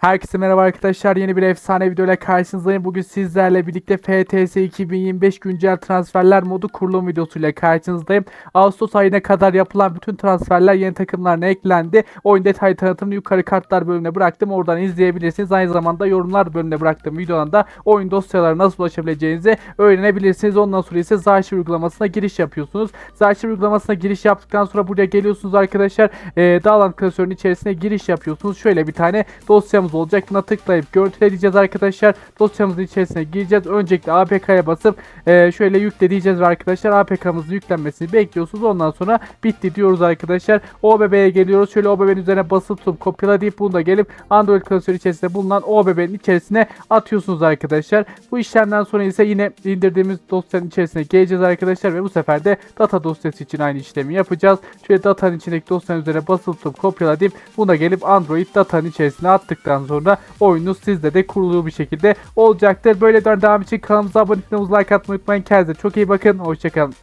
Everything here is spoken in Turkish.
Herkese merhaba arkadaşlar. Yeni bir efsane videoyla karşınızdayım. Bugün sizlerle birlikte FTS 2025 güncel transferler modu kurulum videosuyla karşınızdayım. Ağustos ayına kadar yapılan bütün transferler yeni takımlarına eklendi. Oyun detay tanıtımını yukarı kartlar bölümüne bıraktım. Oradan izleyebilirsiniz. Aynı zamanda yorumlar bölümüne bıraktığım videodan da oyun dosyalarına nasıl ulaşabileceğinizi öğrenebilirsiniz. Ondan sonra ise Zarchiv uygulamasına giriş yapıyorsunuz. Zarchiv uygulamasına giriş yaptıktan sonra buraya geliyorsunuz arkadaşlar. Ee, Dağlan klasörünün içerisine giriş yapıyorsunuz. Şöyle bir tane dosyamız olacak. Buna tıklayıp görüntüleyeceğiz arkadaşlar. Dosyamızın içerisine gireceğiz. Öncelikle APK'ya basıp e, şöyle yükle diyeceğiz ve arkadaşlar APK'mızın yüklenmesini bekliyorsunuz. Ondan sonra bitti diyoruz arkadaşlar. OBB'ye geliyoruz. Şöyle OBB'nin üzerine basıp tutup kopyala deyip bunu da gelip Android klasörü içerisinde bulunan OBB'nin içerisine atıyorsunuz arkadaşlar. Bu işlemden sonra ise yine indirdiğimiz dosyanın içerisine geleceğiz arkadaşlar ve bu sefer de data dosyası için aynı işlemi yapacağız. Şöyle datanın içindeki dosyanın üzerine basılı tutup kopyala deyip bunu da gelip Android datanın içerisine attıktan sonra oyununuz sizde de kurulu bir şekilde olacaktır. Böyle devam için kanalımıza abone olmayı, like atmayı unutmayın. Kendinize çok iyi bakın. Hoşçakalın.